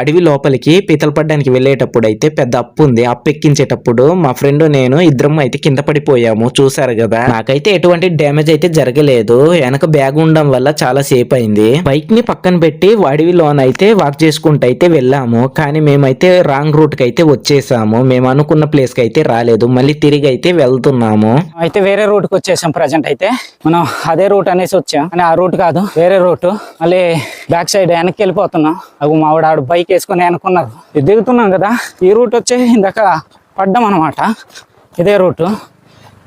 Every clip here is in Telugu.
అడవి లోపలికి పీతలు పడడానికి వెళ్ళేటప్పుడు అయితే పెద్ద అప్పు ఉంది. అప్పు ఎక్కించేటప్పుడు మా ఫ్రెండ్ నేను ఇద్దరం అయితే కింద పడిపోయాము. చూసారు కదా? నాకైతే ఎటువంటి డ్యామేజ్ అయితే జరగలేదు. వెనక బ్యాగ్ ఉండడం వల్ల చాలా సేఫ్ అయింది. బైక్ని పక్కన పెట్టి అడవిలోన అయితే వాక్ చేసుకుంటూ అయితే వెళ్ళాము. కానీ మేమైతే రాంగ్ రూట్కి అయితే వచ్చేసాము. మేము అనుకున్న ప్లేస్కి అయితే రాలేదు. మళ్ళీ తిరిగి అయితే వెళ్తున్నాము. అయితే వేరే రూట్కి వచ్చేసాం ప్రజెంట్ అయితే. మనం అదే రూట్ అనేసి వచ్చాం. కానీ ఆ రూట్ కాదు. వేరే రూట్. మళ్ళీ బ్యాక్ సైడ్ వెనక్కి వెళ్ళిపోతున్నాం. అవి మా ఆడు బైక్ బైక్ వేసుకొని అనుకున్నారు. ఇది దిగుతున్నాం కదా ఈ రూట్ వచ్చి ఇందాక పడ్డాం అనమాట ఇదే రూటు.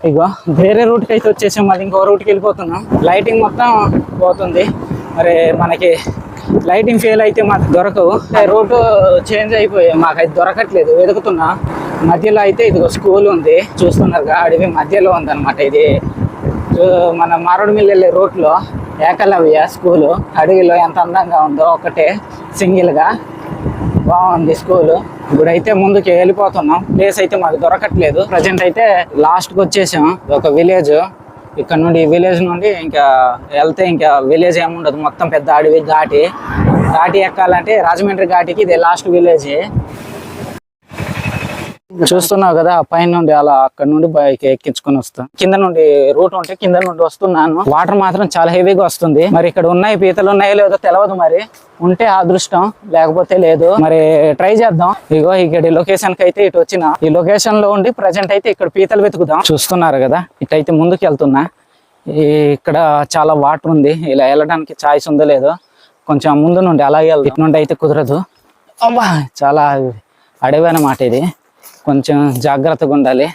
ఇగో వేరే రూట్కి అయితే వచ్చేసాం మళ్ళీ ఇంకో రూట్కి వెళ్ళిపోతున్నాం. లైటింగ్ మొత్తం పోతుంది. మరి మనకి లైటింగ్ ఫెయిల్ అయితే మాకు దొరకవు. రోడ్డు చేంజ్ అయిపోయి మాకైతే దొరకట్లేదు. వెతుకుతున్నా. మధ్యలో అయితే ఇదిగో స్కూల్ ఉంది. చూస్తున్నారు అడవి మధ్యలో ఉందన్నమాట ఇది. మన మారడుమిల్లి వెళ్ళే రూట్లో ఏకలవ్య స్కూలు అడవిలో ఎంత అందంగా ఉందో ఒకటే. సింగిల్గా. బాగుంది స్కూల్. ఇప్పుడైతే ముందుకి వెళ్ళిపోతున్నాం. ప్లేస్ అయితే మాకు దొరకట్లేదు. ప్రజెంట్ అయితే లాస్ట్కి వచ్చేసాం. ఒక విలేజ్. ఇక్కడ నుండి విలేజ్ నుండి ఇంకా వెళ్తే ఇంకా విలేజ్ ఏముండదు. మొత్తం పెద్ద అడవి ఘాటి. ఘాటి ఎక్కాలంటే రాజమండ్రి ఘాటికి ఇది లాస్ట్ విలేజ్. చూస్తున్నావు కదా పైన నుండి అలా అక్కడ నుండి బైక్ ఎక్కించుకొని వస్తాం. కింద నుండి రూట్ ఉంటే కింద నుండి వస్తున్నాను. వాటర్ మాత్రం చాలా హెవీగా వస్తుంది. మరి ఇక్కడ ఉన్నాయి పీతలు ఉన్నాయో లేదో తెలియదు మరి. ఉంటే అదృష్టం లేకపోతే లేదు. మరి ట్రై చేద్దాం. ఇగో ఇక్కడ లొకేషన్కి అయితే ఇటు వచ్చిన. ఈ లొకేషన్లో ఉండి ప్రజెంట్ అయితే ఇక్కడ పీతలు వెతుకుదాం. చూస్తున్నారు కదా ఇటైతే ముందుకు వెళ్తున్నా. ఈ ఇక్కడ చాలా వాటర్ ఉంది. ఇలా వెళ్ళడానికి ఛాయిస్ ఉందో లేదో కొంచెం ముందు నుండి అలాగే ఇటు నుండి అయితే కుదరదు. అబ్బా చాలా అడవి అన్నమాట ఇది. కొంచెం జాగ్రత్తగా ఉండాలి.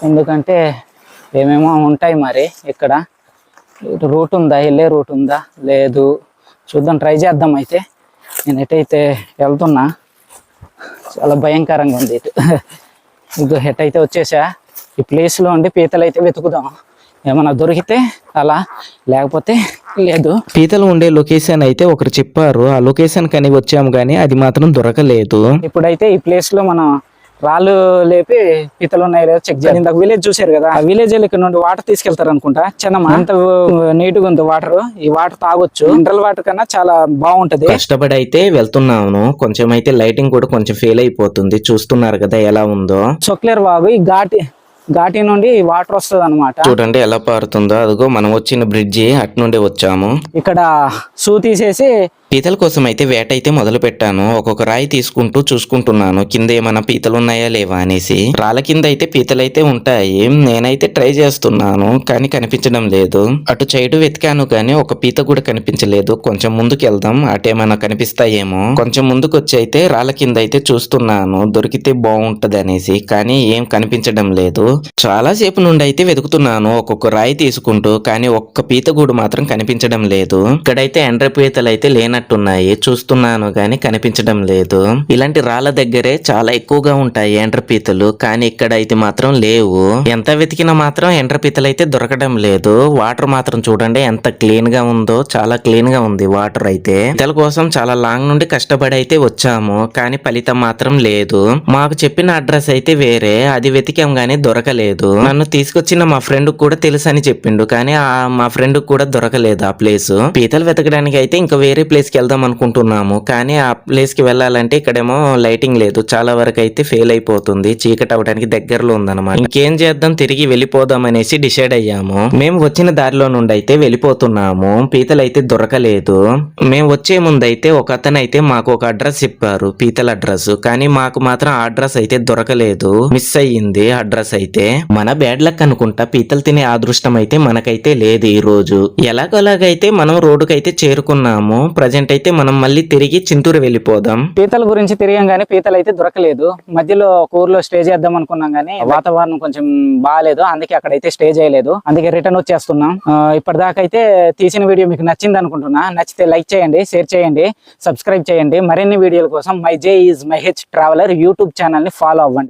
ఎందుకంటే ఏమేమో ఉంటాయి మరి ఇక్కడ. రూట్ ఉందా? వెళ్ళే రూట్ ఉందా? లేదు. చూద్దాం ట్రై చేద్దాం అయితే. నేను ఎటైతే వెళ్తున్నా చాలా భయంకరంగా ఉంది ఇటు. ఇటు ఎటైతే వచ్చేసా ఈ ప్లేస్లో ఉండి పీతలు అయితే వెతుకుదాం. ఏమన్నా దొరికితే అలా లేకపోతే లేదు. పీతలు ఉండే లొకేషన్ అయితే ఒకరు చెప్పారు. ఆ లొకేషన్ కని వచ్చాము కానీ అది మాత్రం దొరకలేదు. ఇప్పుడైతే ఈ ప్లేస్లో మనం రాళ్ళు లేపి పీతలు ఉన్నాయి లేదో చెక్ చేయాలి. విలేజ్ చూసారు కదా. ఆ విలేజ్ ఇక్కడ నుండి వాటర్ తీసుకెళ్తారు అనుకుంటా. చిన్న అంత నీట్గా ఉంది వాటర్ ఈ వాటర్ తాగొచ్చు. మినరల్ వాటర్ కన్నా చాలా బాగుంటది. కష్టపడి అయితే వెళ్తున్నాను. కొంచెం అయితే లైటింగ్ కూడా కొంచెం ఫెయిల్ అయిపోతుంది. చూస్తున్నారు కదా ఎలా ఉందో. చొక్లేరు వాగు ఈ ఘాటి ఘాటి నుండి వాటర్ వస్తుంది అనమాట చూడండి ఎలా పారుతుందో. అదిగో మనం వచ్చిన బ్రిడ్జి అటు నుండి వచ్చాము. ఇక్కడ షూ తీసేసి పీతల కోసం అయితే వేట అయితే మొదలు పెట్టాను. ఒక్కొక్క రాయి తీసుకుంటూ చూసుకుంటున్నాను. కింద ఏమైనా పీతలు ఉన్నాయా లేవా అనేసి. రాళ్ళ కింద అయితే పీతలు అయితే ఉంటాయి. నేనైతే ట్రై చేస్తున్నాను కానీ కనిపించడం లేదు. అటు సైడు వెతికాను కానీ ఒక పీత కూడా కనిపించలేదు. కొంచెం ముందుకు వెళ్దాం అటేమైనా కనిపిస్తాయేమో. కొంచెం ముందుకు వచ్చి అయితే రాళ్ళ కింద అయితే చూస్తున్నాను. దొరికితే బాగుంటది అనేసి కానీ ఏం కనిపించడం లేదు. చాలా సేపు నుండి అయితే వెతుకుతున్నాను. ఒక్కొక్క రాయి తీసుకుంటూ కానీ ఒక్క పీత గూడు మాత్రం కనిపించడం లేదు. ఇక్కడైతే ఎండ్ర పీతలు అయితే లేనట్టున్నాయి చూస్తున్నాను కానీ కనిపించడం లేదు. ఇలాంటి రాళ్ళ దగ్గరే చాలా ఎక్కువగా ఉంటాయి ఎండ్ర పీతలు కానీ ఇక్కడ అయితే మాత్రం లేవు. ఎంత వెతికినా మాత్రం ఎండ్ర పీతలు అయితే దొరకడం లేదు. వాటర్ మాత్రం చూడండి ఎంత క్లీన్గా ఉందో చాలా క్లీన్గా ఉంది వాటర్ అయితే. పీతల కోసం చాలా లాంగ్ నుండి కష్టపడి అయితే వచ్చాము కానీ ఫలితం మాత్రం లేదు. మాకు చెప్పిన అడ్రస్ అయితే వేరే అది వెతికాం గానీ దొరకలేదు. నన్ను తీసుకొచ్చిన మా ఫ్రెండ్ కూడా తెలుసు అని చెప్పిండు కానీ ఆ మా ఫ్రెండ్ కూడా దొరకలేదు ఆ ప్లేస్. పీతలు వెతకడానికి అయితే ఇంకా వేరే ప్లేస్ ప్లేస్కి వెళ్దాం అనుకుంటున్నాము. కానీ ఆ ప్లేస్కి వెళ్ళాలంటే ఇక్కడేమో లైటింగ్ లేదు. చాలా వరకు అయితే ఫెయిల్ అయిపోతుంది. చీకటి అవడానికి దగ్గరలో ఉందన్నమాట. ఇంకేం చేద్దాం? తిరిగి వెళ్ళిపోదాం అనేసి డిసైడ్ అయ్యాము. మేము వచ్చిన దారిలో నుండి అయితే వెళ్ళిపోతున్నాము. పీతలు అయితే దొరకలేదు. మేము వచ్చే ముందు అయితే ఒక అతను అయితే మాకు ఒక అడ్రస్ చెప్పారు. పీతల అడ్రస్ కానీ మాకు మాత్రం ఆ అడ్రస్ అయితే దొరకలేదు. మిస్ అయ్యింది అడ్రస్ అయితే. మన బ్యాడ్ లక్ అనుకుంటా పీతలు తినే అదృష్టం అయితే మనకైతే లేదు ఈ రోజు ఎలాగోలాగైతే మనం రోడ్డుకి అయితే చేరుకున్నాము. ప్రజెంట్ అయితే మనం మళ్ళీ తిరిగి చింతూరు వెళ్ళిపోదాం. పీతల గురించి తిరిగాం పీతలు అయితే దొరకలేదు. మధ్యలో ఒక ఊర్లో స్టే చేద్దాం అనుకున్నాం కానీ వాతావరణం కొంచెం బాగాలేదు అందుకే అక్కడైతే స్టే చేయలేదు. అందుకే రిటర్న్ వచ్చేస్తున్నాం. ఇప్పటిదాకా అయితే తీసిన వీడియో మీకు నచ్చింది అనుకుంటున్నా. నచ్చితే లైక్ చేయండి షేర్ చేయండి సబ్స్క్రైబ్ చేయండి. మరిన్ని వీడియోల కోసం my J is my H traveller YouTube ఛానల్ని ఫాలో అవ్వండి.